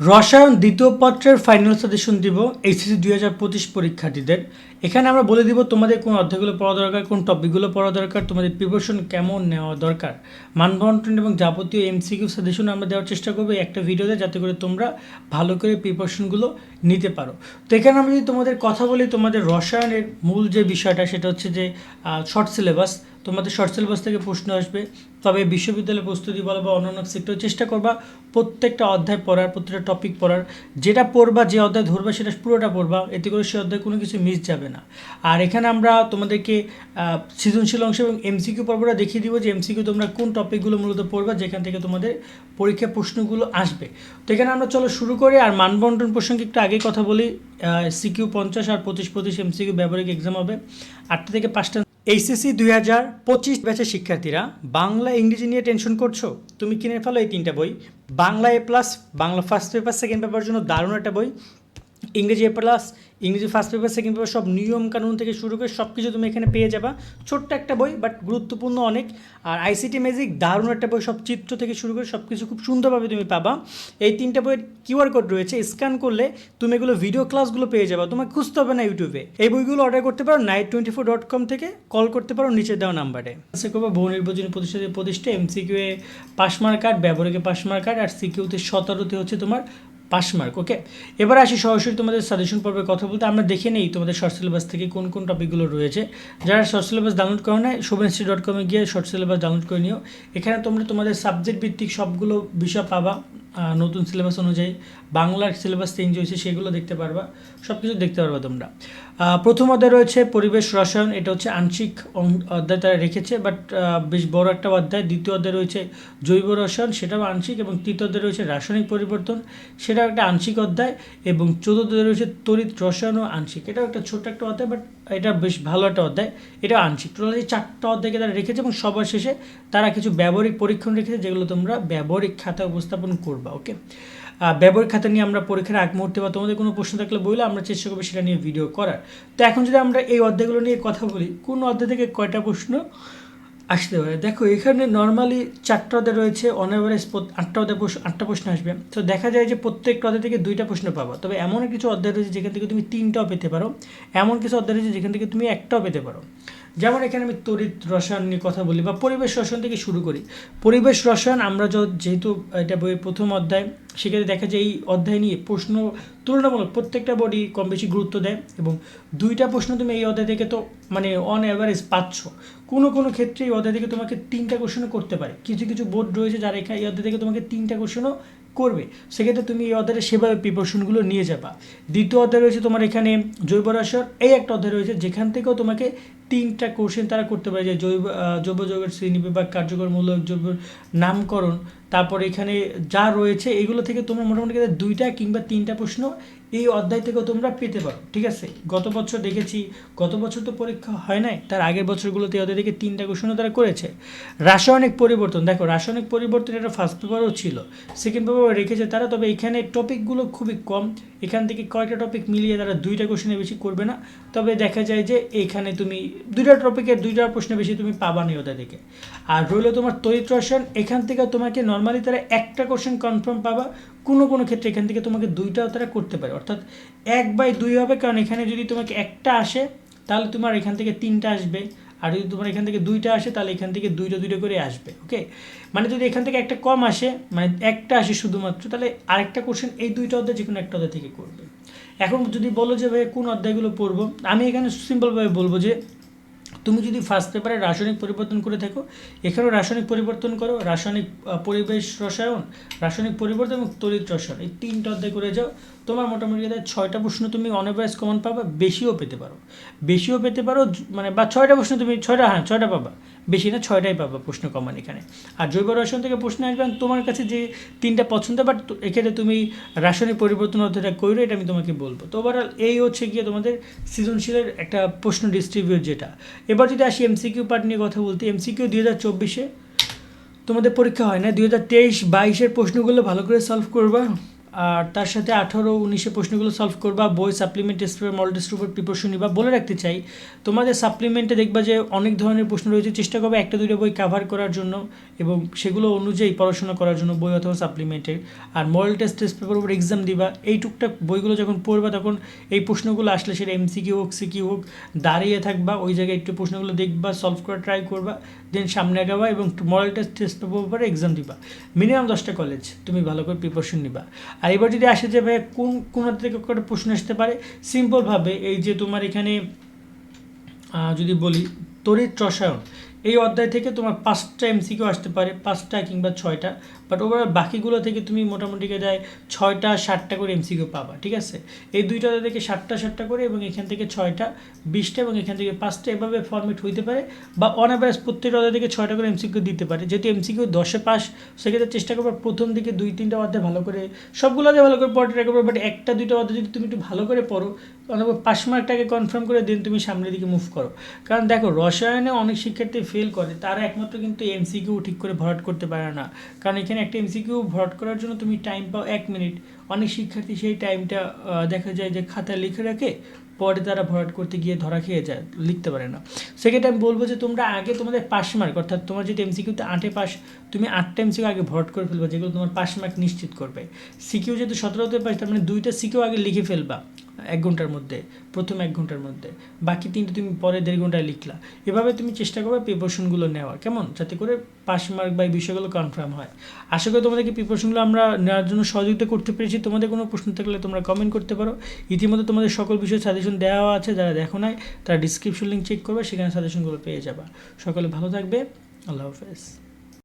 রসায়ন দ্বিতীয় পত্রের ফাইনাল সাজেশন দিব এইচএসসি দুই হাজার পঁচিশ পরীক্ষার্থীদের। এখানে আমরা বলে দিব তোমাদের কোন অধ্যায়গুলো পড়া দরকার, কোন টপিকগুলো পড়া দরকার, তোমাদের প্রিপারেশন কেমন নেওয়া দরকার। মানবন্টন এবং যাবতীয় এমসিকিউ সাজেশন আমরা দেওয়ার চেষ্টা করব একটা ভিডিওতে যাতে করে তোমরা ভালো করে প্রিপারেশনগুলো নিতে পারো। তো এখানে আমি যদি তোমাদের কথা বলি, তোমাদের রসায়নের মূল যে বিষয়টা, সেটা হচ্ছে যে শর্ট সিলেবাস তোমাদের শর্ট সিলেবাস থেকে প্রশ্ন আসবে, তবে বিশ্ববিদ্যালয় প্রস্তুতি বলো বা অন্যান্য সেক্টর চেষ্টা করবা প্রত্যেকটা অধ্যায় পড়ার, প্রত্যেকটা টপিক পড়ার, যেটা পড়বা, যে অধ্যায় ধরবা, সেটা পুরোটা পড়বা, এতে করে সে অধ্যায় কোনো কিছু মিস যাবে না। আর এখানে আমরা তোমাদেরকে সৃজনশীল অংশ এবং এমসিকিউ পর্বটা দেখিয়ে দিব যে এমসিকিউ তোমরা কোন টপিকগুলো মূলত পড়বা, যেখান থেকে তোমাদের পরীক্ষা প্রশ্নগুলো আসবে। তো এখানে আমরা চলো শুরু করি, আর মানবন্টন প্রসঙ্গে একটু আগে কথা বলি সিকিউ পঞ্চাশ আর পঁচিশ পঁচিশ এমসিকিউ ব্যবহারিক এক্সাম হবে, আটটা থেকে পাঁচটা এইচএসসি দুই হাজার পঁচিশ ব্যাচের শিক্ষার্থীরা বাংলা ইংরেজি নিয়ে টেনশন করছ? তুমি কিনে ফেলো এই তিনটা বই। Bangla A plus Bangla first paper second paper জন্য দারুণ একটা বই। ইংরেজি এ প্লাস ইংরেজি ফার্স্ট পেপার সেকেন্ড পেপার সব নিয়ম কানুন থেকে শুরু করে সব কিছু তুমি এখানে পেয়ে যাবা। ছোট্ট একটা বই বাট গুরুত্বপূর্ণ অনেক। আর আইসিটি ম্যাজিক দারুণ একটা বই, সব চিত্র থেকে শুরু করে সব কিছু খুব সুন্দরভাবে তুমি পাবা। এই তিনটা বইয়ের কিউআর কোড রয়েছে স্ক্যান করলে তুমি এগুলো ভিডিও ক্লাসগুলো পেয়ে যাবা। তোমাকে খুঁজতে হবে না ইউটিউবে এই বইগুলো অর্ডার করতে পারো night twenty four dot com থেকে কল করতে পারো নিচে দেওয়া নাম্বারে সে করব বহু নির্বাচনী প্রতিষ্ঠানে প্রতিষ্ঠা এমসিকিউ এ পাস মার্ক কার্ড ব্যবহারিকে পাস মার্ক কার্ড আর সিকিউতে সতেরোতে হচ্ছে তোমার পাস মার্ক ওকে এবার আসি সরাসরি তোমাদের সাজেশন পর্বে কথা বলতে। আমরা দেখে নেই তোমাদের শর্ট সিলেবাস থেকে কোন কোন টপিকগুলো রয়েছে। যারা শর্ট সিলেবাস ডাউনলোড করো না শুভেন্সি ডট কমে গিয়ে শর্ট সিলেবাস ডাউনলোড করে নিও। এখানে তোমরা তোমাদের সাবজেক্ট ভিত্তিক সবগুলো বিষয় পাবা। নতুন সিলেবাস অনুযায়ী বাংলার সিলেবাস চেঞ্জ হয়েছে, সেগুলো দেখতে পারবা সব কিছু দেখতে পারবা তোমরা। প্রথম অধ্যায় রয়েছে পরিবেশ রসায়ন, এটা হচ্ছে আংশিক অধ্যায় তারা রেখেছে বাট বেশ বড় একটা অধ্যায়। দ্বিতীয় অধ্যায় রয়েছে জৈব রসায়ন, সেটাও আংশিক, এবং তৃতীয় অধ্যায় রয়েছে রাসায়নিক পরিবর্তন, সেটাও একটা আংশিক অধ্যায়, এবং চতুর্থ অধ্যায় রয়েছে তড়িৎ রসায়ন ও আংশিক। এটাও একটা ছোট্ট একটা অধ্যায় বাট এটা বেশ ভালো একটা অধ্যায়। এটা আংশিক। টোটাল এই চারটা অধ্যায়কে তারা রেখেছে, এবং সবার শেষে তারা কিছু ব্যবহারিক পরীক্ষণ রেখেছে, যেগুলো তোমরা ব্যবহারিক খাতা উপস্থাপন করবা। ওকে ব্যবহারিক খাতা নিয়ে আমরা পরীক্ষার আগ মুহূর্তে বা তোমাদের কোনো প্রশ্ন থাকলে বললে আমরা চেষ্টা করব সেটা নিয়ে ভিডিও করার। তো এখন যদি আমরা এই অধ্যায়গুলো নিয়ে কথা বলি, কোন অধ্যায় থেকে কয়টা প্রশ্ন আসতে পারে? দেখো, এখানে নর্মালি চারটা অধ্যায় রয়েছে অন আটটা অধ্যায় প্রশ্ন আটটা প্রশ্ন আসবে। তো দেখা যায় যে প্রত্যেকটা অধ্যায় থেকে দুইটা প্রশ্ন পাবো। তবে এমন কিছু অধ্যায় রয়েছে যেখান থেকে তুমি তিনটাও পেতে পারো। এমন কিছু অধ্যায় রয়েছে যেখান থেকে তুমি একটাও পেতে পারো। যেমন এখানে আমি তড়িৎ রসায়ন নিয়ে কথা বলি বা পরিবেশ রসায়ন থেকে শুরু করি। পরিবেশ রসায়ন আমরা যেহেতু এটা বইয়ের প্রথম অধ্যায় সেক্ষেত্রে দেখা যায় এই অধ্যায় নিয়ে প্রশ্ন তুলনামূলক প্রত্যেকটা বডি কম বেশি গুরুত্ব দেয় এবং দুইটা প্রশ্ন তুমি এই অধ্যায় থেকে তো মানে অন অ্যাভারেজ পাচ্ছ। কোনো কোনো ক্ষেত্রে এই অধ্যায় থেকে তোমাকে তিনটা কোশ্চেনও করতে পারে। কিছু কিছু বোর্ড রয়েছে যারা এখানে এই অধ্যায় থেকে তোমাকে তিনটা কোশ্চেনও করবে, সেক্ষেত্রে তুমি এই অধ্যায়ে সেভাবে প্রিপারেশনগুলো নিয়ে যাবা। দ্বিতীয় অধ্যায় রয়েছে তোমার এখানে জৈব রাসায়ন। এই একটা অধ্যায় রয়েছে, যেখান থেকেও তোমাকে তিনটা কোশ্চেন তারা করতে পারে, যে জৈব জৈব যৌগের শ্রেণি বিভাগ কার্যকরমূলক জৈব নামকরণ, তারপর এখানে যা রয়েছে, এগুলো থেকে তোমার মোটামুটি দুইটা কিংবা তিনটা প্রশ্ন এই অধ্যায় থেকেও তোমরা পেতে পারো, ঠিক আছে? গত বছর দেখেছি, গত বছর তো পরীক্ষা হয় নাই, তার আগের বছরগুলোতে অধ্যায় থেকে তিনটা কোশ্চেনও তারা করেছে। রাসায়নিক পরিবর্তন, দেখো, রাসায়নিক পরিবর্তন এটা ফার্স্ট পেপারও ছিল সেকেন্ড পেপারও রেখেছে তারা, তবে এখানে টপিকগুলো খুবই কম, এখান থেকে কয়টা টপিক মিলিয়ে তারা দুইটা কোশ্চেনে বেশি করবে না, তবে দেখা যায় যে এখানে তুমি দুইটা টপিকের দুইটা প্রশ্নে বেশি তুমি পাবা নি ওটা থেকে আর রইল তোমার তড়িৎ রসায়ন, এখান থেকে তোমাকে নর্মালি তারা একটা কোশ্চেন কনফার্ম পাবা, কোনো কোনো ক্ষেত্রে এখান থেকে তোমাকে দুইটাও তারা করতে পারে। অর্থাৎ এক বাই দুই হবে, কারণ এখানে যদি তোমাকে একটা আসে, তাহলে তোমার এখান থেকে তিনটা আসবে। আর যদি তোমার এখান থেকে দুইটা আসে, তাহলে এখান থেকে দুইটা দুইটা করে আসবে ওকে মানে যদি এখান থেকে একটা কম আসে মানে একটা আসে শুধুমাত্র, তাহলে আরেকটা কোশ্চেন এই দুইটা অধ্যায় যে কোনো একটা অধ্যায় থেকে করবে। এখন যদি বলো যে ভাই কোন অধ্যায়গুলো পড়ব, আমি এখানে সিম্পলভাবে বলব যে তুমি যদি ফার্স্ট পেপারে রাসায়নিক পরিবর্তন করে থাকো এখানেও রাসায়নিক পরিবর্তন করো, রাসায়নিক পরিবেশ রসায়ন, রাসায়নিক পরিবর্তন এবং তড়িৎ রসায়ন, এই তিনটা অধ্যায় করে যাও, তোমার মোটামুটি ছয়টা প্রশ্ন তুমি অনএভারেজ কমন পাবা, বেশিও পেতে পারো। বেশিও পেতে পারো মানে বা ছয়টা প্রশ্ন তুমি, ছয়টা হ্যাঁ ছয়টা পাবা। বেশি না, ছয়টাই পাবা প্রশ্ন কমন এখানে। আর জৈব রসায়ন থেকে প্রশ্ন আসবে and তোমার কাছে যে তিনটা পছন্দ বাট এক্ষেত্রে তুমি রাসায়নিক পরিবর্তন অধ্যায়টা করো এটা আমি তোমাকে বলব। তো ওভারঅল এই হচ্ছে গিয়ে তোমাদের সৃজনশীলের একটা প্রশ্ন ডিস্ট্রিবিউট যেটা। এবার যদি আসি এমসিকিউ পার্ট নিয়ে কথা বলতে এমসিকিউ দুই হাজার চব্বিশে তোমাদের পরীক্ষা হয় না, দুই হাজার তেইশ বাইশের প্রশ্নগুলো ভালো করে সলভ করবা। আর তার সাথে আঠারো উনিশে প্রশ্নগুলো সলভ করবা, বই supplement test paper model preparation নিবা বলে রাখতে চাই। তোমাদের সাপ্লিমেন্টে দেখবা যে অনেক ধরনের প্রশ্ন রয়েছে, চেষ্টা করবে একটা দুটো বই কাভার করার জন্য এবং সেগুলো অনুযায়ী পড়াশোনা করার জন্য বই অথবা সাপ্লিমেন্টের আর মডেল টেস্ট টেস্ট পেপার উপর এক্সাম দিবা। এই টুকটাক বইগুলো যখন পড়বা তখন এই প্রশ্নগুলো আসলে সেটা এমসিকিউ হোক সি সিকিউ হোক, দাঁড়িয়ে থাকবা, ওই জায়গায় একটু প্রশ্নগুলো দেখবা সলভ করা ট্রাই করবা। দেন সামনে আগাবা এবং মরাল টেস্ট টেস্ট পেপার উপরে এক্সাম দিবা। মিনিমাম দশটা কলেজ তুমি ভালো করে প্রিপারেশন নিবা। আর এবার যদি আসে যে ভাই কোন কোন থেকে কটা প্রশ্ন আসতে পারে সিম্পলভাবে এই যে তোমার এখানে যদি বলি, তড়িৎ রসায়ন এই অধ্যায় থেকে তোমার পাঁচটা এমসিকিউ আসতে পারে, পাঁচটা কিংবা ছয়টা বাট ওভারঅল বাকিগুলো থেকে তুমি মোটামুটি দেয় ছয়টা, সাতটা করে এমসিকিউ পাবা, ঠিক আছে? এই দুইটা থেকে সাতটা সাতটা করে এবং এখান থেকে ছয়টা, বিশটা এবং এখান থেকে পাঁচটা এভাবে ফর্মেট হইতে পারে বা অন অ্যাভারেজ প্রত্যেকটা অধ্যায় থেকে ছয়টা করে এমসিকিউ দিতে পারে। যেহেতু এমসিকিউ দশে পাস, সেক্ষেত্রে চেষ্টা করব প্রথম দিকে দুই, তিনটা অধ্যায় ভালো করে, সবগুলো অধ্যায় ভালো করে পড়তে রাখবে বাট একটা, দুইটা অধ্যায় যদি তুমি একটু ভালো করে পড়ো অনেক পাস মার্কটাকে কনফার্ম করে দিন তুমি সামনের দিকে মুভ করো। কারণ দেখো, রসায়নে অনেক শিক্ষার্থী ফেল করে, তারা একমাত্র কিন্তু এমসিকিউ ঠিক করে ভরাট করতে পারে না। কারণ এখানে একটা এমসিকিউ ভরাট করার জন্য তুমি টাইম পাও এক মিনিট অনেক শিক্ষার্থী সেই টাইমটা দেখা যায় যে খাতায় লিখে রাখে, পরে তারা ভরাট করতে গিয়ে ধরা খেয়ে যায়, লিখতে পারে না। সেক্ষেত্রে আমি বলব যে তোমরা আগে তোমাদের পাস মার্ক, অর্থাৎ তোমার যদি এমসিকিউতে আটে পাস, তুমি আটটা এমসিকিউ আগে ভরাট করে ফেলবা, যেগুলো তোমার পাস মার্ক নিশ্চিত করবে। সিকিউ যেহেতু সতেরোতে পাস, তার মানে দুইটা সিকিউ আগে লিখে ফেলবা। এক ঘণ্টার মধ্যে, প্রথম এক ঘণ্টার মধ্যে। বাকি তিনটে তুমি পরে দেড় ঘন্টায় লিখলা। এভাবে তুমি চেষ্টা করবে প্রিপারেশনগুলো নেওয়া কেমন? যাতে করে পাস মার্ক বা এই বিষয়গুলো কনফার্ম হয়। আশা করি তোমাদেরকে প্রিপারেশনগুলো আমরা নেওয়ার জন্য সহযোগিতা করতে পেরেছি। তোমাদের কোনো প্রশ্ন থাকলে তোমরা কমেন্ট করতে পারো। ইতিমধ্যে তোমাদের সকল বিষয়ে সাজেশন দেওয়া আছে, যারা দেখো নাই, তারা ডিসক্রিপশন লিঙ্ক চেক করবে, সেখানে সাজেশনগুলো পেয়ে যাবা। সকলে ভালো থাকবে। আল্লাহ হাফেজ।